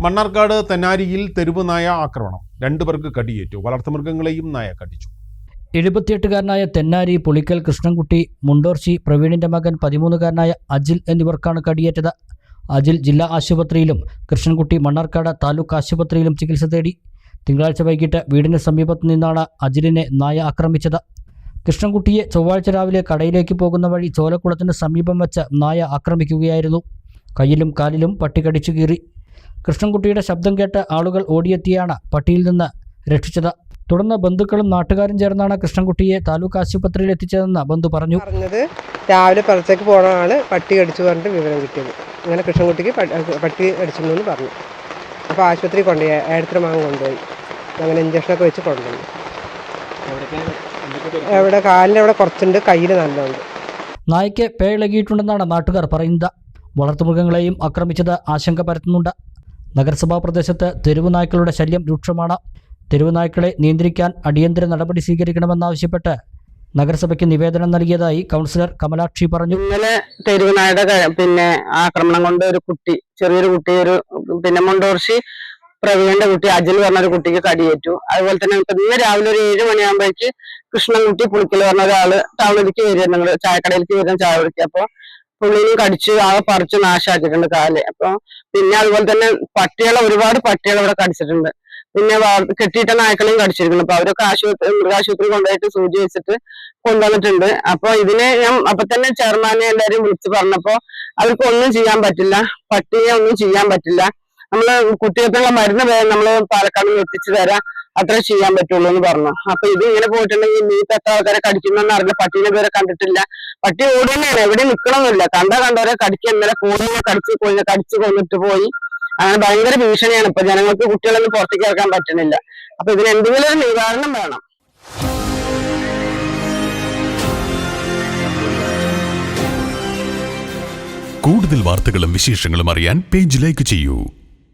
മണ്ണാർക്കാട് തെന്നാരിയിൽ തെരുവ് നായ ആക്രമണം. രണ്ടുപേർക്ക് കടിയേറ്റു. വളർത്തുമൃഗങ്ങളെയും നായ കടിച്ചു. എഴുപത്തിയെട്ടുകാരനായ തെന്നാരി പുളിക്കൽ കൃഷ്ണൻകുട്ടി മുണ്ടോർച്ചി പ്രവീണിന്റെ മകൻ പതിമൂന്നുകാരനായ അജിൽ എന്നിവർക്കാണ് കടിയേറ്റത്. അജിൽ ജില്ലാ ആശുപത്രിയിലും കൃഷ്ണൻകുട്ടി മണ്ണാർക്കാട് താലൂക്ക് ആശുപത്രിയിലും ചികിത്സ തേടി. തിങ്കളാഴ്ച വൈകിട്ട് വീടിന് സമീപത്ത് നിന്നാണ് അജിലിനെ നായ ആക്രമിച്ചത്. കൃഷ്ണൻകുട്ടിയെ ചൊവ്വാഴ്ച രാവിലെ കടയിലേക്ക് പോകുന്ന വഴി ചോലക്കുളത്തിന് സമീപം വെച്ച് നായ ആക്രമിക്കുകയായിരുന്നു. കയ്യിലും കാലിലും പട്ടി കടിച്ചു കീറി. കൃഷ്ണൻകുട്ടിയുടെ ശബ്ദം കേട്ട് ആളുകൾ ഓടിയെത്തിയാണ് പട്ടിയിൽ നിന്ന് രക്ഷിച്ചത്. തുടർന്ന് ബന്ധുക്കളും നാട്ടുകാരും ചേർന്നാണ് കൃഷ്ണൻകുട്ടിയെ താലൂക്ക് ആശുപത്രിയിൽ എത്തിച്ചതെന്ന് ബന്ധു പറഞ്ഞു. പറഞ്ഞത് രാവിലെ പുറത്തേക്ക് പോകണമാണ് പട്ടി കടിച്ചു പറഞ്ഞിട്ട് വിവരം കിട്ടിയത്. അങ്ങനെ കൃഷ്ണൻകുട്ടിക്ക് പട്ടി കടിച്ചിട്ടുണ്ടെന്ന് പറഞ്ഞു. അപ്പോൾ ആശുപത്രി കൊണ്ടുപോയി ഏഴത്തര മാങ്ങ കൊണ്ടുപോയി. അങ്ങനെ ഇഞ്ചക്ഷനൊക്കെ വെച്ച് കൊണ്ടുപോയി എവിടെ കാലിന്റെ എവിടെ കുറച്ചുണ്ട് കയ്യിൽ നല്ലുണ്ട്. നായ്ക്ക് പേയിളകിയിട്ടുണ്ടെന്നാണ് നാട്ടുകാർ പറയുന്നത്. വളർത്തുമൃഗങ്ങളെയും ആക്രമിച്ചത് ആശങ്ക പരത്തുന്നുണ്ട്. നഗരസഭാ പ്രദേശത്ത് തെരുവു നായ്ക്കളുടെ ശല്യം രൂക്ഷമാണ്. തെരുവു നായ്ക്കളെ നിയന്ത്രിക്കാൻ അടിയന്തര നടപടി സ്വീകരിക്കണമെന്നാവശ്യപ്പെട്ട് നഗരസഭയ്ക്ക് നിവേദനം നൽകിയതായി കൗൺസിലർ കമലാക്ഷി പറഞ്ഞു. ഇന്നലെ തെരുവുനായുടെ പിന്നെ ആക്രമണം കൊണ്ട് ഒരു കുട്ടി ചെറിയൊരു കുട്ടി ഒരു പിന്നെ മുണ്ടോർഷി പ്രവീണിന്റെ കുട്ടി അജിൽ പറഞ്ഞ ഒരു കുട്ടിക്ക് കടിയേറ്റു. അതുപോലെ തന്നെ ഇന്ന് രാവിലെ ഒരു ഏഴ് മണിയാകുമ്പോഴേക്ക് കൃഷ്ണൻകുട്ടി പുളിക്കൽ പറഞ്ഞ ഒരാൾ ടൗണിലേക്ക് ഞങ്ങൾ ചായക്കടയിലേക്ക് വരുന്ന ചായ കുടിക്കുക. അപ്പൊ പുള്ളിനും കടിച്ചു ആകെ പറിച്ച് നാശാക്കിയിട്ടുണ്ട് കാൽ. അപ്പൊ പിന്നെ അതുപോലെ തന്നെ പട്ടികളെ ഒരുപാട് പട്ടികളെ ഇവിടെ കടിച്ചിട്ടുണ്ട്. പിന്നെ കെട്ടിയിട്ട നായ്ക്കളെയും കടിച്ചിരിക്കുന്നു. അപ്പൊ അവരൊക്കെ ആശുപത്രി മൃഗാശുപത്രി കൊണ്ടുപോയിട്ട് സൂചി വെച്ചിട്ട് കൊണ്ടുവന്നിട്ടുണ്ട്. അപ്പൊ ഇതിനെ ഞാൻ അപ്പൊ തന്നെ ചെയർമാനെ എല്ലാരും വിളിച്ചു പറഞ്ഞപ്പോ അവർക്ക് ഒന്നും ചെയ്യാൻ പറ്റില്ല. പട്ടിയെ ഒന്നും ചെയ്യാൻ പറ്റില്ല. നമ്മൾ കുട്ടികൾക്കുള്ള മരുന്ന് നമ്മൾ പാലക്കാട് എത്തിച്ചു തരാം. അത്രേ ചെയ്യാൻ പറ്റുള്ളൂ എന്ന് പറഞ്ഞു. അപ്പൊ ഇത് ഇങ്ങനെ പോയിട്ടുണ്ടെങ്കിൽ നീ എത്ര ആൾക്കാരെ കടിക്കുന്നെന്ന് അറിയില്ല പട്ടീനെ ഇതുവരെ കണ്ടിട്ടില്ല. പട്ടി ഓടുന്നതാണ് എവിടെ നിക്കണമെന്നില്ല കണ്ട കണ്ടവരെ കടിക്കുക ഇന്നലെ കോഴിനെ കടിച്ചു കോഴിനെ കടിച്ചു കൊന്നിട്ട് പോയി. അങ്ങനെ ഭയങ്കര ഭീഷണിയാണ്. ഇപ്പൊ ജനങ്ങൾക്ക് കുട്ടികളൊന്നും പുറത്തേക്ക് ഇറക്കാൻ പറ്റുന്നില്ല. അപ്പൊ ഇതിന് എന്തെങ്കിലും ഒരു നിവാരണം വേണം. കൂടുതൽ വാർത്തകളും വിശേഷങ്ങളും അറിയാൻ പേജ് ലൈക്ക് ചെയ്യൂ.